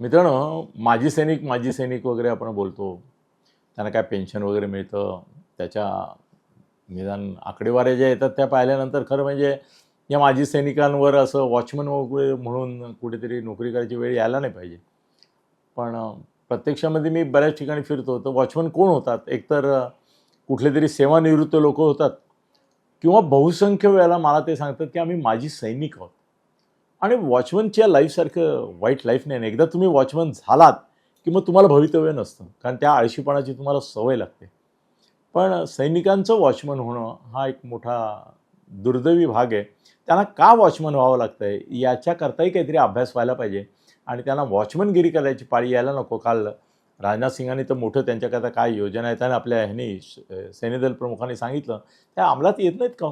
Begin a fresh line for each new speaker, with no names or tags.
मित्रांनो माजी सैनिक माजी सैनिक वगैरे आपण बोलतो. त्यांना काय पेन्शन वगैरे मिळतं. त्याच्या निदान आकडेवाऱ्या ज्या येतात त्या पाहिल्यानंतर खरं म्हणजे या माजी सैनिकांवर असं वॉचमन वगैरे म्हणून कुठेतरी नोकरी करायची वेळ यायला नाही पाहिजे. पण प्रत्यक्षामध्ये मी बऱ्याच ठिकाणी फिरतो. तर वॉचमन कोण होतात? एकतर कुठले तरी सेवानिवृत्त लोक होतात. किंवा बहुसंख्य वेळेला मला ते सांगतात की आम्ही माजी सैनिक आहोत. आणि वॉचमनच्या लाईफसारखं वाईट लाईफ नाही ना. एकदा तुम्ही वॉचमन झालात की मग तुम्हाला भवितव्य नसतं कारण त्या आळशीपणाची तुम्हाला सवय लागते. पण सैनिकांचं वॉचमन होणं हा एक मोठा दुर्दैवी भाग आहे. त्यांना का वॉचमन व्हावं लागतं आहे याच्याकरताही काहीतरी अभ्यास व्हायला पाहिजे. आणि त्यांना वॉचमनगिरी करायची पाळी यायला नको काल. राजनाथ सिंगांनी तर मोठं त्यांच्याकरता काय योजना आहेत आणि आपल्या ह्यानी सैन्यदल प्रमुखांनी सांगितलं. त्या अंमलात येत नाहीत का